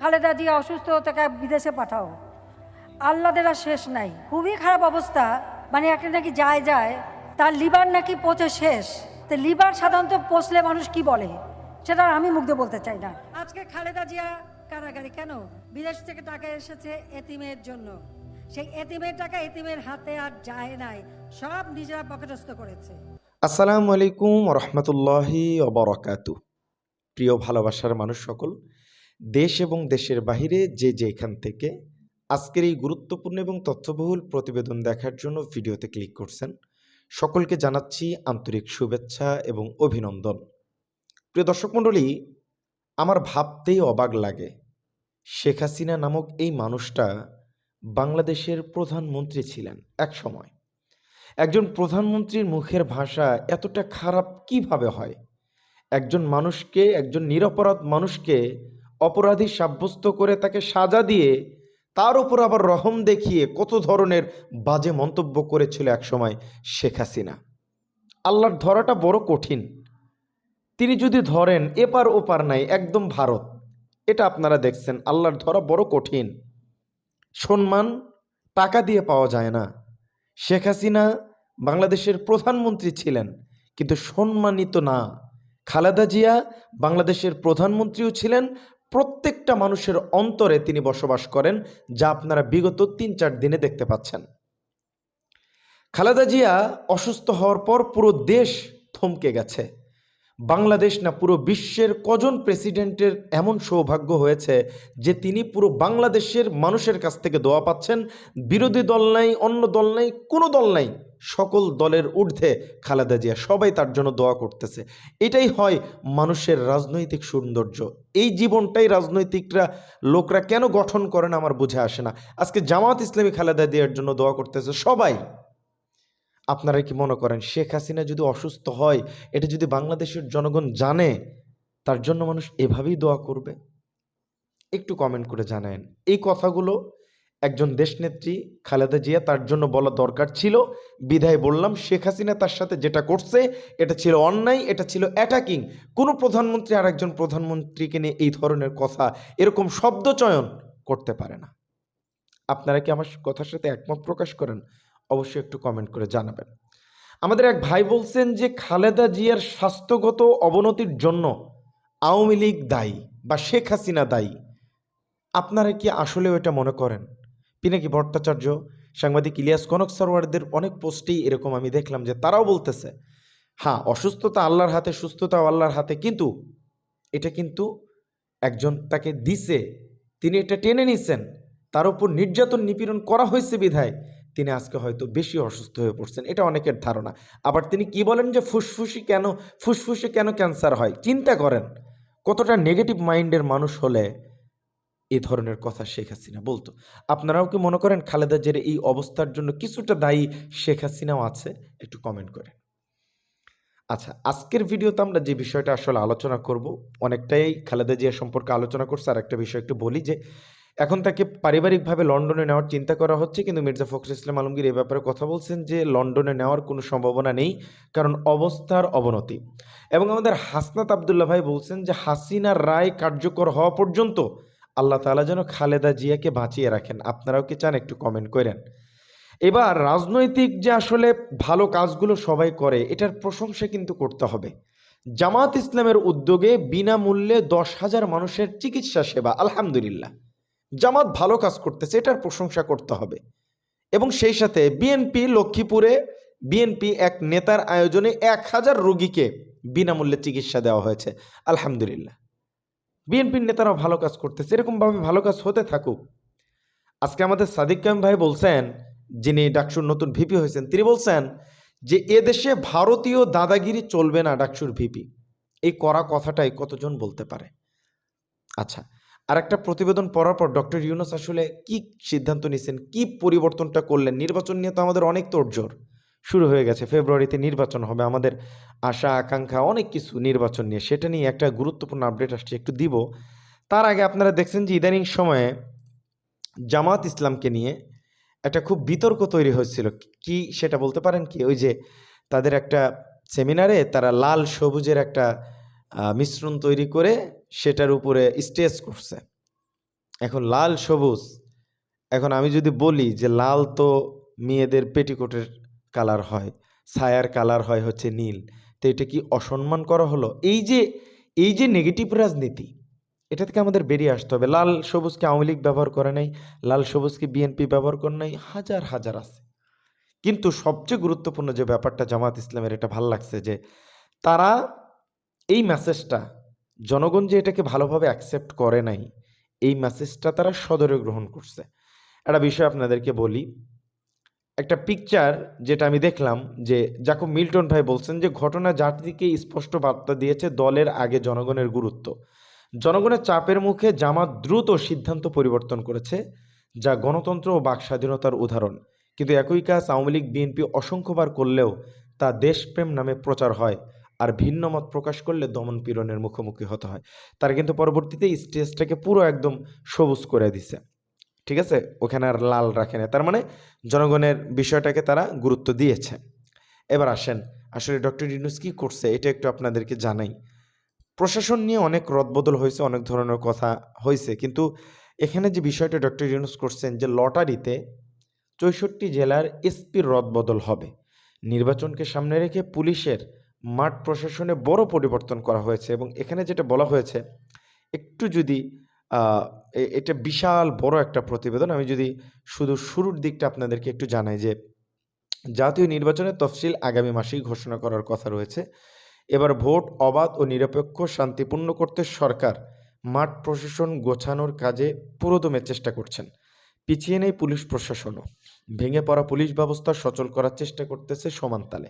খালেদা জিয়া অসুস্থ, তাকে বিদেশে পাঠাও। আল্লাদের আর শেষ নাই। খুবই খারাপ অবস্থা। মানে একটা নাকি যায় যায়, তার লিভার নাকি পচে শেষ। তো লিভার সাধারণত পচলে মানুষ কি বলে? সেটা আমি মুগ্ধ বলতে চাই না। আজকে খালেদা জিয়া কারাগারি কেন? বিদেশ থেকে টাকা এসেছে এতিমের জন্য। সেই এতিমের টাকা এতিমের হাতে আর যায় নাই। সব নিজেরা পকেটস্থ করেছে। আসসালামু আলাইকুম রহমতুল্লাহি অবরকাতু প্রিয় ভালোবাসার মানুষ সকল দেশ এবং দেশের বাহিরে যে যেখান থেকে আজকের এই গুরুত্বপূর্ণ এবং তথ্যবহুল প্রতিবেদন দেখার জন্য ভিডিওতে ক্লিক করছেন, সকলকে জানাচ্ছি আন্তরিক শুভেচ্ছা এবং অভিনন্দন। প্রিয় দর্শক মণ্ডলী, আমার ভাবতেই অবাক লাগে, শেখ হাসিনা নামক এই মানুষটা বাংলাদেশের প্রধানমন্ত্রী ছিলেন এক সময়। একজন প্রধানমন্ত্রীর মুখের ভাষা এতটা খারাপ কীভাবে হয়? একজন মানুষকে, একজন নিরপরাধ মানুষকে অপরাধী সাব্যস্ত করে তাকে সাজা দিয়ে তার উপর আবার রহম দেখিয়ে কত ধরনের বাজে মন্তব্য করেছিল একসময় শেখ হাসিনা। আল্লাহর ধরাটা বড় কঠিন। তিনি যদি ধরেন এপার ওপার নাই, একদম ভারত। এটা আপনারা দেখছেন, আল্লাহর ধরা বড় কঠিন। সম্মান টাকা দিয়ে পাওয়া যায় না। শেখ হাসিনা বাংলাদেশের প্রধানমন্ত্রী ছিলেন, কিন্তু সম্মানিত না। খালেদা জিয়া বাংলাদেশের প্রধানমন্ত্রীও ছিলেন প্রত্যেকটা মানুষের অন্তরে তিনি বসবাস করেন, যা আপনারা বিগত তিন চার দিনে দেখতে পাচ্ছেন। খালেদা জিয়া অসুস্থ হওয়ার পর পুরো দেশ থমকে গেছে। বাংলাদেশ না পুরো বিশ্বের কজন প্রেসিডেন্টের এমন সৌভাগ্য হয়েছে যে তিনি পুরো বাংলাদেশের মানুষের কাছ থেকে দোয়া পাচ্ছেন? বিরোধী দল নাই, অন্য দল নাই, কোনো দল নাই, সকল দলের ঊর্ধ্বে খালেদা জিয়া, সবাই তার জন্য দোয়া করতেছে। এটাই হয় মানুষের রাজনৈতিক সৌন্দর্য। এই জীবনটাই রাজনৈতিকরা, লোকরা কেন গঠন করেন আমার বুঝে আসে না। আজকে জামাত ইসলামী খালেদা জিয়ার জন্য দোয়া করতেছে সবাই। আপনারা কি মনে করেন শেখ হাসিনা যদি অসুস্থ হয়, এটা যদি বাংলাদেশের জনগণ জানে, তার জন্য মানুষ এভাবেই দোয়া করবে? একটু কমেন্ট করে জানান এই কথাগুলো একজন দেশনেত্রী খালেদা জিয়া তার জন্য বলা দরকার ছিল। বিধায় বললাম, শেখ হাসিনা তার সাথে যেটা করছে, এটা ছিল অন্যায়, এটা ছিল অ্যাটাকিং কোনো প্রধানমন্ত্রী আর একজন প্রধানমন্ত্রীকে নিয়ে এই ধরনের কথা, এরকম শব্দ চয়ন করতে পারে না। আপনারা কি আমার কথার সাথে একমত প্রকাশ করেন? অবশ্যই একটু কমেন্ট করে জানাবেন। আমাদের এক ভাই বলছেন যে, খালেদা জিয়ার স্বাস্থ্যগত অবনতির জন্য আওয়ামী লীগ দায়ী বা শেখ হাসিনা দায়ী। আপনারা কি আসলেও এটা মনে করেন? পিনাকি ভট্টাচার্য? সাংবাদিক ইলিয়াস কনক সরওয়ারদের অনেক পোস্টেই এরকম আমি দেখলাম যে, তারাও বলতেছে হ্যাঁ অসুস্থতা আল্লাহর হাতে সুস্থতাও আল্লাহর হাতে। কিন্তু এটা কিন্তু একজন তাকে দিছে, তিনি এটা টেনে নিছেন। তার উপর নির্যাতন নিপীড়ন করা হয়েছে বিধায়। তিনি আজকে হয়তো বেশি অসুস্থ হয়ে পড়ছেন, এটা অনেকের ধারণা। আবার তিনি কি বলেন যে ফুসফুসি কেন, ফুসফুসে কেন ক্যান্সার হয়? চিন্তা করেন, কতটা নেগেটিভ মাইন্ডের মানুষ হলে এ ধরনের কথা শেখ হাসিনা বলতো? আপনারাও কি মনে করেন খালেদা জিয়ার এই অবস্থার জন্য কিছুটা দায়ী শেখ হাসিনাও আছে? একটু কমেন্ট করেন। আচ্ছা আজকের ভিডিওতে আমরা যে বিষয়টা আসলে আলোচনা করব, অনেকটাই খালেদা জিয়া সম্পর্কে আলোচনা করছে। আর একটা বিষয় একটু বলি যে এখন তাকে পারিবারিকভাবে লন্ডনে নেওয়ার চিন্তা করা হচ্ছে, কিন্তু মির্জা ফখরুল ইসলাম আলমগীর এ ব্যাপারে কথা বলছেন যে লন্ডনে নেওয়ার কোনো সম্ভাবনা নেই, কারণ অবস্থার অবনতি। এবং আমাদের হাসনাত আবদুল্লাহ ভাই বলছেন যে হাসিনার রায় কার্যকর হওয়া পর্যন্ত আল্লাহ তালা যেন খালেদা জিয়াকে বাঁচিয়ে রাখেন। আপনারাও কি চান একটু কমেন্ট করেন? এবার রাজনৈতিক যে আসলে ভালো কাজগুলো সবাই করে, এটার প্রশংসা কিন্তু করতে হবে। জামাত ইসলামের উদ্যোগে বিনামূল্যে দশ হাজার মানুষের চিকিৎসা সেবা, আলহামদুলিল্লাহ। জামাত ভালো কাজ করতেছে, এটার প্রশংসা করতে হবে। এবং সেই সাথে বিএনপি লক্ষ্মীপুরে বিএনপি এক নেতার আয়োজনে এক হাজার রোগীকে বিনামূল্যে চিকিৎসা দেওয়া হয়েছে। আলহামদুলিল্লাহ। বিএনপির নেতারা ভালো কাজ করতেছে, এরকমভাবে ভালো কাজ হতে থাকুক। আজকে আমাদের সাদিক কাম ভাই বলছেন, যিনি ডাকসুর নতুন ভিপি হয়েছেন, তিনি বলছেন যে, এদেশে ভারতীয় দাদাগিরি চলবে না ডাকসুর ভিপি এই করা কথাটাই কতজন বলতে পারে? আচ্ছা আর একটা প্রতিবেদন পড়ার পর ডক্টর ইউনুস আসলে কি সিদ্ধান্ত নিছেন? কি পরিবর্তনটা করলেন? নির্বাচন নিয়ে তো আমাদের অনেক তোড়জোড় শুরু হয়ে গেছে। ফেব্রুয়ারিতে নির্বাচন হবে, আমাদের আশা, আকাঙ্ক্ষা, অনেক কিছু নির্বাচন নিয়ে। সেটা নিয়ে একটা গুরুত্বপূর্ণ আপডেট আসছে, একটু দিব। তার আগে আপনারা দেখছেন যে ইদানিং সময়ে জামাত ইসলামকে নিয়ে একটা খুব বিতর্ক তৈরি হয়েছিল। কি সেটা বলতে পারেন কি? ওই যে তাদের একটা সেমিনারে তারা লাল সবুজের একটা মিশ্রণ তৈরি করে সেটার উপরে স্টেজ করছে। এখন লাল, সবুজ। এখন আমি যদি বলি যে লাল তো মেয়েদের পেটিকোটের কালার হয়, ছায়ার কালার হয়, হচ্ছে নীল। তো এটা কি অসম্মান করা হলো? এই যে এই যে নেগেটিভ রাজনীতি, এটা থেকে আমাদের বেরিয়ে আসতে হবে। লাল সবুজকে আওয়ামী লীগ ব্যবহার করে নাই? লাল সবুজকে বিএনপি ব্যবহার করে নাই? হাজার হাজার আছে। কিন্তু সবচেয়ে গুরুত্বপূর্ণ যে ব্যাপারটা জামাত ইসলামের, এটা ভালো লাগছে যে তারা এই মেসেজটা জনগণ যে এটাকে ভালোভাবে অ্যাকসেপ্ট করে নাই, এই মেসেজটা তারা সদরে গ্রহণ করছে। একটা বিষয় আপনাদেরকে বলি, একটা পিকচার যেটা আমি দেখলাম যে জাকব মিল্টন ভাই বলছেন যে ঘটনা জাতিকে স্পষ্ট বার্তা দিয়েছে দলের আগে জনগণের গুরুত্ব। জনগণের চাপের মুখে জামাত দ্রুত সিদ্ধান্ত পরিবর্তন করেছে, যা গণতন্ত্র ও বাক স্বাধীনতার উদাহরণ। কিন্তু একই কাজ আওয়ামী লীগ, বিএনপি অসংখ্যবার করলেও তা দেশপ্রেম নামে প্রচার হয়। আর ভিন্ন মত প্রকাশ করলে দমন পীড়নের মুখোমুখি হতে হয়। তারা কিন্তু পরবর্তীতে স্টেজটাকে পুরো একদম সবুজ করে দিছে। ঠিক আছে? ওখানে আর লাল রাখে না তার মানে জনগণের বিষয়টাকে তারা গুরুত্ব দিয়েছে। এবার আসেন, আসলে ডক্টর ইউনুস কী করছে এটা একটু আপনাদেরকে জানাই। প্রশাসন নিয়ে অনেক রদবদল হয়েছে, অনেক ধরনের কথা হয়েছে। কিন্তু এখানে যে বিষয়টা ডক্টর ইউনুস করছেন যে লটারিতে চৌষট্টি জেলার এসপির রদবদল হবে। নির্বাচনকে সামনে রেখে পুলিশের মাঠ প্রশাসনে বড় পরিবর্তন করা হয়েছে এবং এখানে যেটা বলা হয়েছে, একটু যদি এটা বিশাল বড় একটা প্রতিবেদন। আমি যদি শুধু শুরুর দিকটা আপনাদেরকে একটু জানাই যে, জাতীয় নির্বাচনের তফসিল আগামী মাসেই ঘোষণা করার কথা রয়েছে। এবার ভোট, অবাধ ও নিরপেক্ষ শান্তিপূর্ণ করতে সরকার মাঠ প্রশাসন গোছানোর কাজে পুরোদমে চেষ্টা করছেন। পিছিয়ে নেই পুলিশ প্রশাসনও। ভেঙে পড়া পুলিশ ব্যবস্থা সচল করার চেষ্টা করতেছে সমান তালে।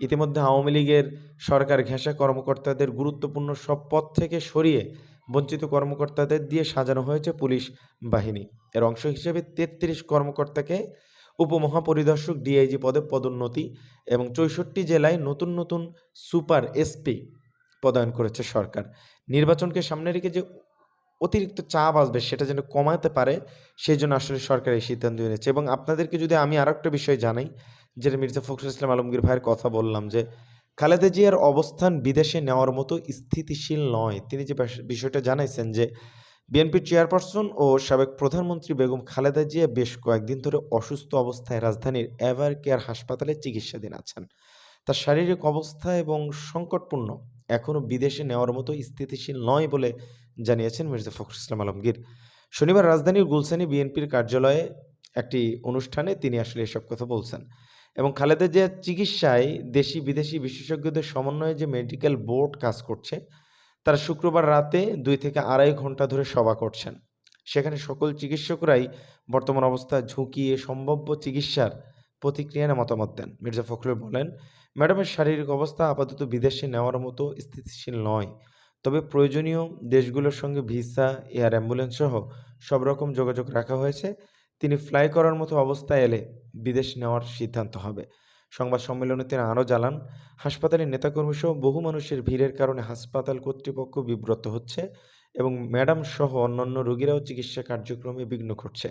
ইতিমধ্যে আওয়ামী লীগের সরকার ঘেঁষা কর্মকর্তাদের গুরুত্বপূর্ণ সব পদ থেকে সরিয়ে বঞ্চিত কর্মকর্তাদের দিয়ে সাজানো হয়েছে পুলিশ বাহিনী। এর অংশ হিসেবে তেত্রিশ কর্মকর্তাকে উপমহাপরিদর্শক ডিআইজি পদে পদোন্নতি এবং চৌষট্টি জেলায় নতুন নতুন সুপার এসপি পদায়ন করেছে সরকার। নির্বাচনকে সামনে রেখে যে অতিরিক্ত চাপ আসবে, সেটা যেন কমাতে পারে সেই জন্য আসলে সরকার এই সিদ্ধান্ত নিয়েছে। এবং আপনাদেরকে যদি আমি আর একটা বিষয় জানাই, যেটা মির্জা ফখরুল ইসলাম আলমগীর ভাইয়ের কথা বললাম যে, খালেদা জিয়ার অবস্থান বিদেশে নেওয়ার মতো স্থিতিশীল নয়। তিনি যে বিষয়টা জানাইছেন যে বিএনপির চেয়ারপারসন ও সাবেক প্রধানমন্ত্রী বেগম খালেদা জিয়া বেশ কয়েকদিন ধরে অসুস্থ অবস্থায় রাজধানীর এভার কেয়ার হাসপাতালে চিকিৎসাধীন আছেন। তার শারীরিক অবস্থা এবং সংকটপূর্ণ এখনও বিদেশে নেওয়ার মতো স্থিতিশীল নয় বলে জানিয়েছেন মির্জা ফখরুল ইসলাম আলমগীর। শনিবার রাজধানীর গুলশানি বিএনপির কার্যালয়ে একটি অনুষ্ঠানে তিনি আসলে এসব কথা বলছেন এবং খালেদা জিয়ার চিকিৎসায় দেশি বিদেশি বিশেষজ্ঞদের সমন্বয়ে যে মেডিকেল বোর্ড কাজ করছে, তারা শুক্রবার রাতে দুই থেকে আড়াই ঘণ্টা ধরে সভা করছেন। সেখানে সকল চিকিৎসকরাই বর্তমান অবস্থা ঝুঁকিয়ে সম্ভাব্য চিকিৎসার প্রতিক্রিয়া মতামত দেন। মির্জা ফখরুল বলেন, ম্যাডামের শারীরিক অবস্থা আপাতত বিদেশে নেওয়ার মতো স্থিতিশীল নয়। তবে প্রয়োজনীয় দেশগুলোর সঙ্গে ভিসা, এয়ার অ্যাম্বুলেন্স সহ সব রকম যোগাযোগ রাখা হয়েছে। তিনি ফ্লাই করার মতো অবস্থায় এলে বিদেশ নেওয়ার সিদ্ধান্ত হবে। সংবাদ সম্মেলনে তিনি আরও জানান, হাসপাতালের নেতাকর্মী সহ বহু মানুষের ভিড়ের কারণে হাসপাতাল কর্তৃপক্ষ বিব্রত হচ্ছে এবং ম্যাডাম সহ অন্যান্য রোগীরাও চিকিৎসা কার্যক্রমে বিঘ্ন ঘটছে।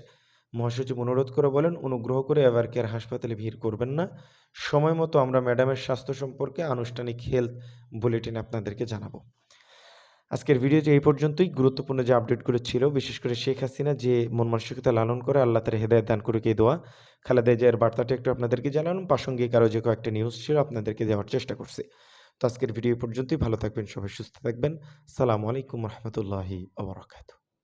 মহাসচিব অনুরোধ করে বলেন, অনুগ্রহ করে এভার কেয়ার হাসপাতালে ভিড় করবেন না। সময় মতো আমরা ম্যাডামের স্বাস্থ্য সম্পর্কে আনুষ্ঠানিক হেলথ বুলেটিন আপনাদেরকে জানাব। আজকের ভিডিওটি এই পর্যন্তই। গুরুত্বপূর্ণ যে আপডেটগুলো ছিল, বিশেষ করে শেখ হাসিনা যে মন মানসিকতা লালন করে, আল্লাহ তার হেদায়ত দান করে কে দোয়া। খালেদা জিয়ার বার্তাটি একটু আপনাদেরকে জানালাম। প্রাসঙ্গিক আরও যে কয়েকটা নিউজ ছিল, আপনাদেরকে দেওয়ার চেষ্টা করছি। তো আজকের ভিডিও পর্যন্তই। ভালো থাকবেন, সবাই সুস্থ থাকবেন। সালামু আলাইকুম রহমতুল্লাহি আবরাকাতু